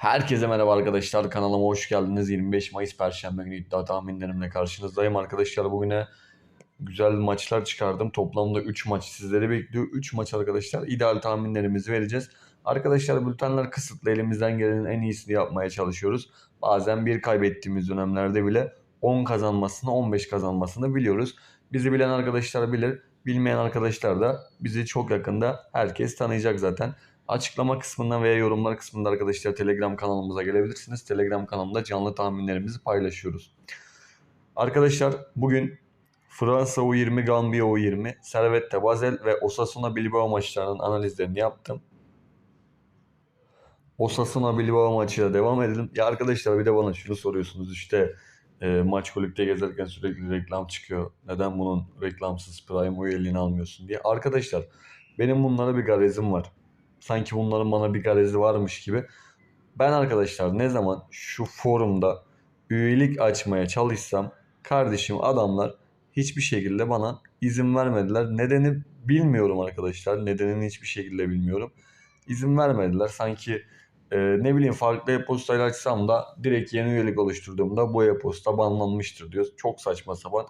Herkese merhaba arkadaşlar. Kanalıma hoş geldiniz. 25 Mayıs Perşembe günü iddia tahminlerimle karşınızdayım. Arkadaşlar bugüne güzel maçlar çıkardım. Toplamda 3 maç sizleri bekliyor. 3 maç arkadaşlar ideal tahminlerimizi vereceğiz. Arkadaşlar bültenler kısıtlı. Elimizden gelenin en iyisini yapmaya çalışıyoruz. Bazen bir kaybettiğimiz dönemlerde bile 10 kazanmasını 15 kazanmasını biliyoruz. Bizi bilen arkadaşlar bilir. Bilmeyen arkadaşlar da bizi çok yakında herkes tanıyacak zaten. Açıklama kısmından veya yorumlar kısmında arkadaşlar Telegram kanalımıza gelebilirsiniz. Telegram kanalımda canlı tahminlerimizi paylaşıyoruz. Arkadaşlar bugün Fransa U20, Gambiya U20, Servette Basel ve Osasuna Bilbao maçlarının analizlerini yaptım. Osasuna Bilbao maçıyla devam edelim. Ya arkadaşlar bir de bana şunu soruyorsunuz işte e, maç kulüpte gezerken sürekli reklam çıkıyor. Neden bunun reklamsız Prime üyeliğini almıyorsun diye. Arkadaşlar benim bunlara bir garezim var. Sanki bunların bana bir garezi varmış gibi. Ben arkadaşlar ne zaman şu forumda üyelik açmaya çalışsam kardeşim adamlar hiçbir şekilde bana izin vermediler. Nedeni bilmiyorum arkadaşlar. Nedenini hiçbir şekilde bilmiyorum. İzin vermediler. Sanki e, ne bileyim farklı e-postayla açsam da direkt yeni üyelik oluşturduğumda bu e-posta banlanmıştır diyor. Çok saçma sapan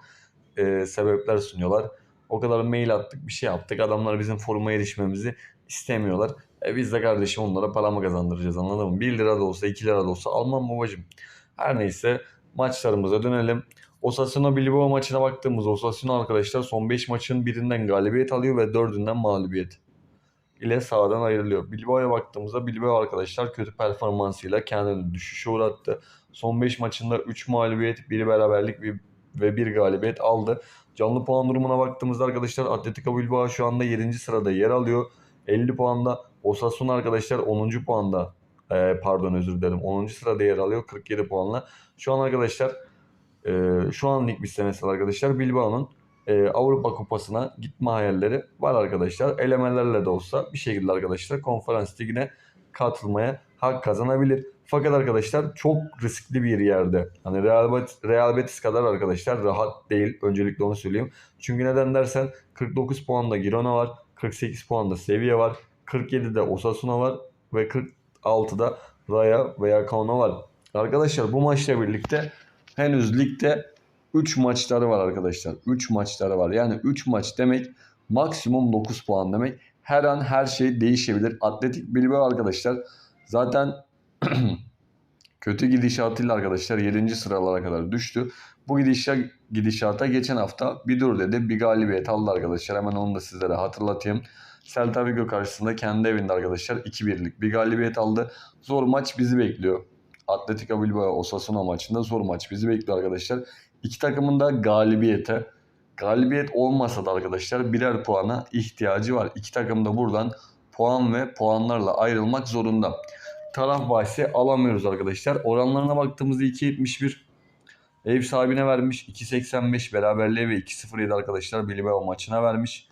e, sebepler sunuyorlar. O kadar mail attık bir şey yaptık. Adamlar bizim foruma erişmemizi istemiyorlar. E biz de kardeşim onlara para mı kazandıracağız anladın mı? 1 lira da olsa 2 lira da olsa almam babacım. Her neyse maçlarımıza dönelim. Osasuna Bilbao maçına baktığımız Osasuna arkadaşlar son 5 maçın birinden galibiyet alıyor ve 4'ünden mağlubiyet ile sahadan ayrılıyor. Bilbao'ya baktığımızda Bilbao arkadaşlar kötü performansıyla kendini düşüşe uğrattı. Son 5 maçında 3 mağlubiyet, 1 beraberlik ve 1 galibiyet aldı. Canlı puan durumuna baktığımızda arkadaşlar Atletico Bilbao şu anda 7. sırada yer alıyor. 50 puanda. Osasuna arkadaşlar 10. puanda. Ee, pardon özür dilerim. 10. sırada yer alıyor 47 puanla. Şu an arkadaşlar e, şu an lig bitse arkadaşlar Bilbao'nun e, Avrupa Kupası'na gitme hayalleri var arkadaşlar. Elemelerle de olsa bir şekilde arkadaşlar konferans ligine katılmaya hak kazanabilir. Fakat arkadaşlar çok riskli bir yerde. Hani Real, Real Betis kadar arkadaşlar rahat değil. Öncelikle onu söyleyeyim. Çünkü neden dersen 49 puanda Girona var. 48 puanda Sevilla var. 47'de Osasuna var. Ve 46'da Raya veya Kauno var. Arkadaşlar bu maçla birlikte henüz ligde 3 maçları var arkadaşlar. 3 maçları var. Yani 3 maç demek maksimum 9 puan demek. Her an her şey değişebilir. Atletik Bilbao arkadaşlar zaten kötü gidişatıyla arkadaşlar 7. sıralara kadar düştü. Bu gidişa, gidişata geçen hafta bir dur dedi bir galibiyet aldı arkadaşlar. Hemen onu da sizlere hatırlatayım. Celta Vigo karşısında kendi evinde arkadaşlar 2-1'lik bir galibiyet aldı. Zor maç bizi bekliyor. Atletico Bilbao Osasuna maçında zor maç bizi bekliyor arkadaşlar. İki takımın da galibiyete galibiyet olmasa da arkadaşlar birer puana ihtiyacı var. İki takım da buradan puan ve puanlarla ayrılmak zorunda. Taraf bahsi alamıyoruz arkadaşlar. Oranlarına baktığımızda 2.71 ev sahibine vermiş. 2.85 beraberliğe ve 2.07 arkadaşlar Bilbao maçına vermiş.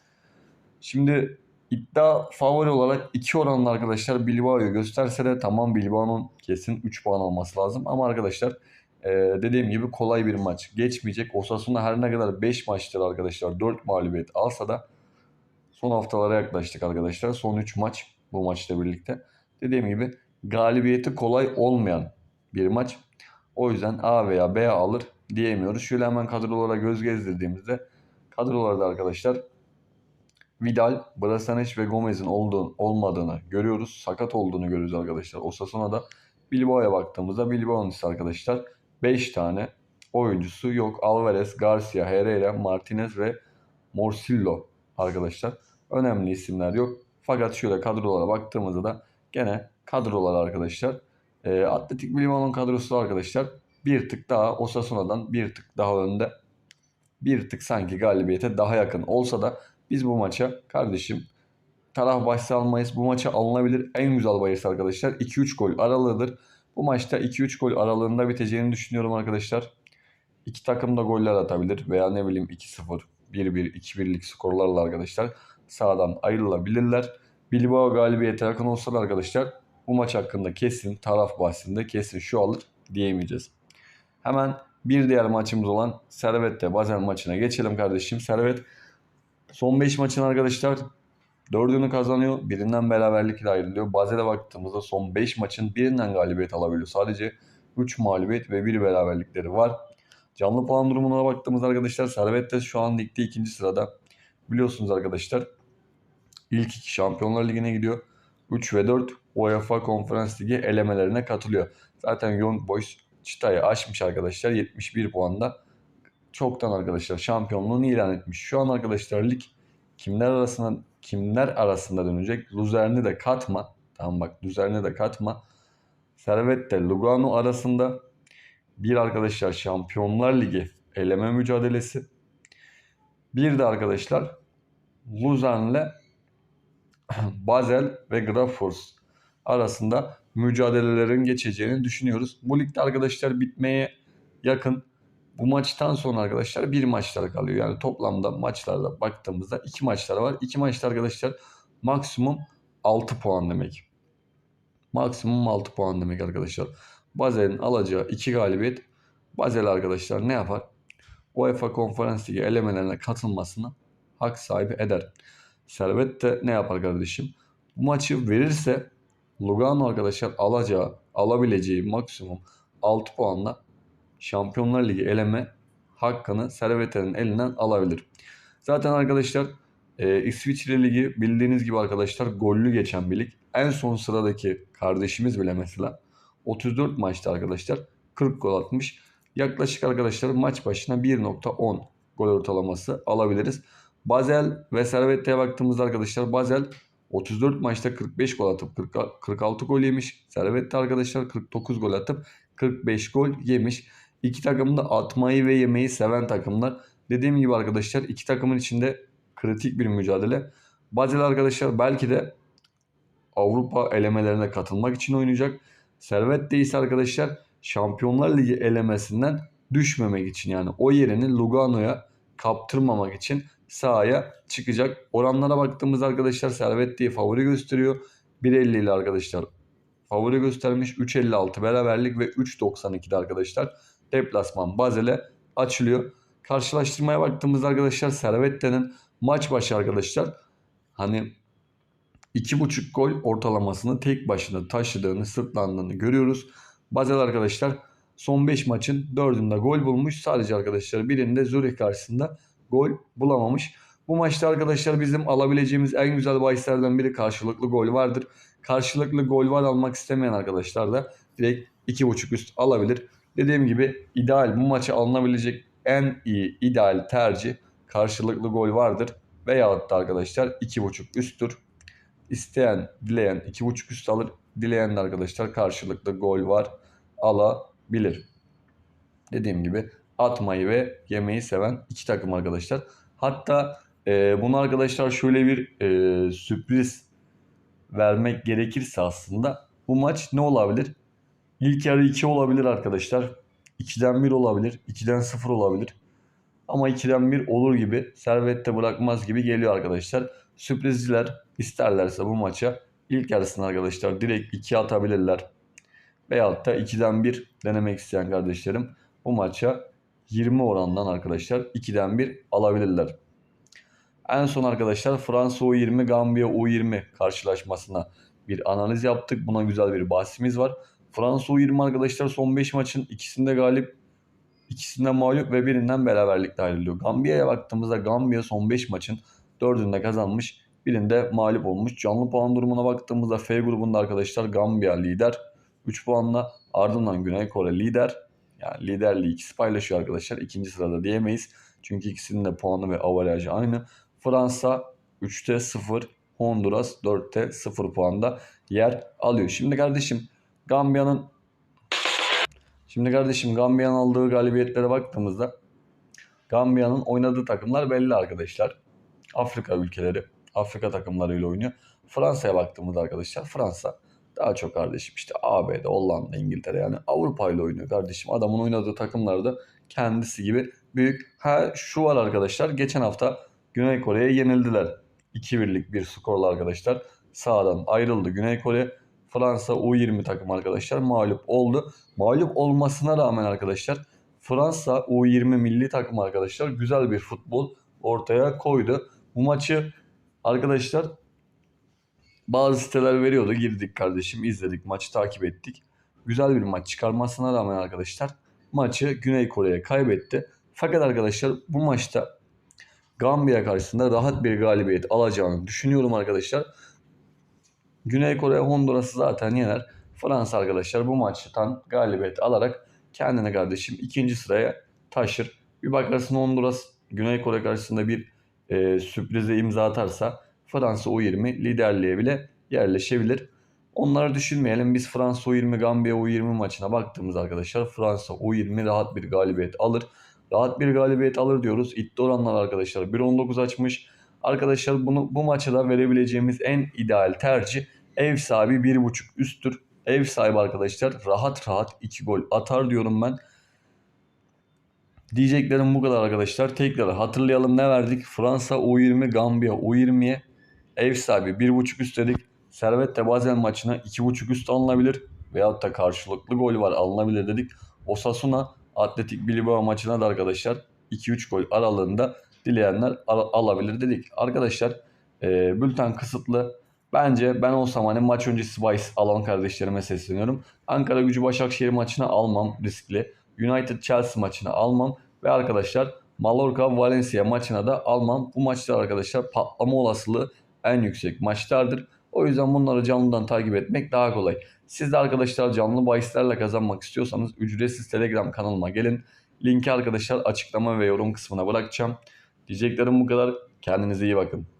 Şimdi iddia favori olarak iki oranlı arkadaşlar Bilbao'yu gösterse de tamam Bilbao'nun kesin 3 puan alması lazım. Ama arkadaşlar ee, dediğim gibi kolay bir maç geçmeyecek. Osasuna her ne kadar 5 maçtır arkadaşlar 4 mağlubiyet alsa da son haftalara yaklaştık arkadaşlar. Son 3 maç bu maçla birlikte. Dediğim gibi galibiyeti kolay olmayan bir maç. O yüzden A veya B alır diyemiyoruz. Şöyle hemen kadrolara göz gezdirdiğimizde kadrolarda arkadaşlar Vidal, Brasanic ve Gomez'in olduğunu, olmadığını görüyoruz. Sakat olduğunu görüyoruz arkadaşlar. Osasuna'da Bilbao'ya baktığımızda Bilbao'nun ise arkadaşlar 5 tane oyuncusu yok. Alvarez, Garcia, Herrera, Martinez ve Morsillo arkadaşlar. Önemli isimler yok. Fakat şöyle kadrolara baktığımızda da gene kadrolar arkadaşlar. E, Atletik Bilbao'nun kadrosu arkadaşlar bir tık daha Osasuna'dan bir tık daha önde. Bir tık sanki galibiyete daha yakın olsa da biz bu maça kardeşim taraf bahsi almayız. Bu maça alınabilir en güzel bahis arkadaşlar. 2-3 gol aralığıdır. Bu maçta 2-3 gol aralığında biteceğini düşünüyorum arkadaşlar. İki takım da goller atabilir veya ne bileyim 2-0, 1-1, 2-1'lik skorlarla arkadaşlar sağdan ayrılabilirler. Bilbao galibiyete yakın olsa da arkadaşlar bu maç hakkında kesin taraf bahsinde kesin şu alır diyemeyeceğiz. Hemen bir diğer maçımız olan Servet'te Basel maçına geçelim kardeşim. Servet son 5 maçın arkadaşlar Dördünü kazanıyor. Birinden beraberlikle ayrılıyor. Bazel'e baktığımızda son 5 maçın birinden galibiyet alabiliyor. Sadece 3 mağlubiyet ve 1 beraberlikleri var. Canlı puan durumuna baktığımızda arkadaşlar Servet de şu an ligde ikinci sırada. Biliyorsunuz arkadaşlar ilk iki Şampiyonlar Ligi'ne gidiyor. 3 ve 4 UEFA Konferans Ligi elemelerine katılıyor. Zaten Young Boys çıtayı aşmış arkadaşlar 71 puanda. Çoktan arkadaşlar şampiyonluğunu ilan etmiş. Şu an arkadaşlar lig kimler arasında kimler arasında dönecek? Luzern'i de katma. Tamam bak Luzern'i de katma. Servet de Lugano arasında bir arkadaşlar Şampiyonlar Ligi eleme mücadelesi. Bir de arkadaşlar Luzern'le Basel ve Grafos arasında mücadelelerin geçeceğini düşünüyoruz. Bu ligde arkadaşlar bitmeye yakın. Bu maçtan sonra arkadaşlar bir maçlar kalıyor. Yani toplamda maçlarda baktığımızda iki maçlar var. İki maçta arkadaşlar maksimum 6 puan demek. Maksimum 6 puan demek arkadaşlar. Basel'in alacağı 2 galibiyet Basel arkadaşlar ne yapar? UEFA Konferans Ligi elemelerine katılmasını hak sahibi eder. Servet de ne yapar kardeşim? Bu maçı verirse Lugano arkadaşlar alacağı, alabileceği maksimum 6 puanla Şampiyonlar Ligi eleme hakkını Servet'in elinden alabilir. Zaten arkadaşlar e, İsviçre Ligi bildiğiniz gibi arkadaşlar gollü geçen bir lig. En son sıradaki kardeşimiz bile mesela 34 maçta arkadaşlar 40 gol atmış. Yaklaşık arkadaşlar maç başına 1.10 gol ortalaması alabiliriz. Basel ve Servette'ye baktığımızda arkadaşlar Basel 34 maçta 45 gol atıp 40, 46 gol yemiş. Servette arkadaşlar 49 gol atıp 45 gol yemiş. İki takım da atmayı ve yemeyi seven takımlar. Dediğim gibi arkadaşlar iki takımın içinde kritik bir mücadele. Basel arkadaşlar belki de Avrupa elemelerine katılmak için oynayacak. Servette ise arkadaşlar Şampiyonlar Ligi elemesinden düşmemek için yani o yerini Lugano'ya kaptırmamak için sahaya çıkacak. Oranlara baktığımız arkadaşlar Servet diye favori gösteriyor. 1.50 ile arkadaşlar favori göstermiş. 3.56 beraberlik ve 3.92'de arkadaşlar deplasman Bazel'e açılıyor. Karşılaştırmaya baktığımızda arkadaşlar Servette'nin maç başı arkadaşlar hani 2.5 gol ortalamasını tek başına taşıdığını, sırtlandığını görüyoruz. Basel arkadaşlar son 5 maçın 4'ünde gol bulmuş. Sadece arkadaşlar birinde Zürich karşısında gol bulamamış. Bu maçta arkadaşlar bizim alabileceğimiz en güzel bahislerden biri karşılıklı gol vardır. Karşılıklı gol var almak istemeyen arkadaşlar da direkt 2.5 üst alabilir. Dediğim gibi ideal bu maçı alınabilecek en iyi ideal tercih karşılıklı gol vardır. Veyahut da arkadaşlar 2.5 üsttür. İsteyen, dileyen 2.5 üst alır. Dileyen de arkadaşlar karşılıklı gol var alabilir. Dediğim gibi atmayı ve yemeyi seven iki takım arkadaşlar. Hatta e, bunu arkadaşlar şöyle bir e, sürpriz vermek gerekirse aslında bu maç ne olabilir? İlk yarı 2 olabilir arkadaşlar. 2'den 1 olabilir. 2'den 0 olabilir. Ama 2'den 1 olur gibi servette bırakmaz gibi geliyor arkadaşlar. Sürprizciler isterlerse bu maça ilk yarısını arkadaşlar direkt 2 atabilirler. Veyahut da 2'den 1 denemek isteyen kardeşlerim bu maça 20 orandan arkadaşlar 2'den 1 alabilirler. En son arkadaşlar Fransa U20 Gambiya U20 karşılaşmasına bir analiz yaptık. Buna güzel bir bahsimiz var. Fransa U20 arkadaşlar son 5 maçın ikisinde galip, ikisinde mağlup ve birinden beraberlikle ayrılıyor. Gambiya'ya baktığımızda Gambiya son 5 maçın 4'ünde kazanmış, birinde mağlup olmuş. Canlı puan durumuna baktığımızda F grubunda arkadaşlar Gambiya lider 3 puanla ardından Güney Kore lider. Yani liderliği ikisi paylaşıyor arkadaşlar. İkinci sırada diyemeyiz. Çünkü ikisinin de puanı ve avarajı aynı. Fransa 3'te 0, Honduras 4'te 0 puanda yer alıyor. Şimdi kardeşim Gambiya'nın Şimdi kardeşim Gambiya'nın aldığı galibiyetlere baktığımızda Gambiya'nın oynadığı takımlar belli arkadaşlar. Afrika ülkeleri, Afrika takımlarıyla oynuyor. Fransa'ya baktığımızda arkadaşlar Fransa daha çok kardeşim işte ABD, Hollanda, İngiltere yani Avrupa ile oynuyor kardeşim. Adamın oynadığı takımlarda kendisi gibi büyük. Ha şu var arkadaşlar geçen hafta Güney Kore'ye yenildiler. 2-1'lik bir skorla arkadaşlar. Sağdan ayrıldı Güney Kore. Fransa U20 takım arkadaşlar mağlup oldu. Mağlup olmasına rağmen arkadaşlar Fransa U20 milli takım arkadaşlar güzel bir futbol ortaya koydu. Bu maçı arkadaşlar bazı siteler veriyordu. Girdik kardeşim, izledik, maçı takip ettik. Güzel bir maç çıkarmasına rağmen arkadaşlar maçı Güney Kore'ye kaybetti. Fakat arkadaşlar bu maçta Gambiya karşısında rahat bir galibiyet alacağını düşünüyorum arkadaşlar. Güney Kore Honduras'ı zaten yener. Fransa arkadaşlar bu maçtan galibiyet alarak kendine kardeşim ikinci sıraya taşır. Bir bakarsın Honduras Güney Kore karşısında bir e, sürprize imza atarsa Fransa U20 liderliğe bile yerleşebilir. Onları düşünmeyelim. Biz Fransa U20 Gambiya U20 maçına baktığımız arkadaşlar Fransa U20 rahat bir galibiyet alır. Rahat bir galibiyet alır diyoruz. İddia oranlar arkadaşlar 1.19 açmış. Arkadaşlar bunu bu maça da verebileceğimiz en ideal tercih ev sahibi 1.5 üsttür. Ev sahibi arkadaşlar rahat rahat 2 gol atar diyorum ben. Diyeceklerim bu kadar arkadaşlar. Tekrar hatırlayalım ne verdik? Fransa U20, Gambiya U20'ye ev sahibi 1.5 üst dedik. Servet de bazen maçına 2.5 üst alınabilir. Veyahut da karşılıklı gol var alınabilir dedik. Osasuna Atletik Bilbao maçına da arkadaşlar 2-3 gol aralığında dileyenler al- alabilir dedik. Arkadaşlar e, bülten kısıtlı. Bence ben olsam hani maç öncesi bahis alan kardeşlerime sesleniyorum. Ankara gücü Başakşehir maçına almam riskli. United Chelsea maçına almam. Ve arkadaşlar Mallorca Valencia maçına da almam. Bu maçlar arkadaşlar patlama olasılığı en yüksek maçlardır. O yüzden bunları canlıdan takip etmek daha kolay. Siz de arkadaşlar canlı bahislerle kazanmak istiyorsanız ücretsiz Telegram kanalıma gelin. Linki arkadaşlar açıklama ve yorum kısmına bırakacağım. Diyeceklerim bu kadar. Kendinize iyi bakın.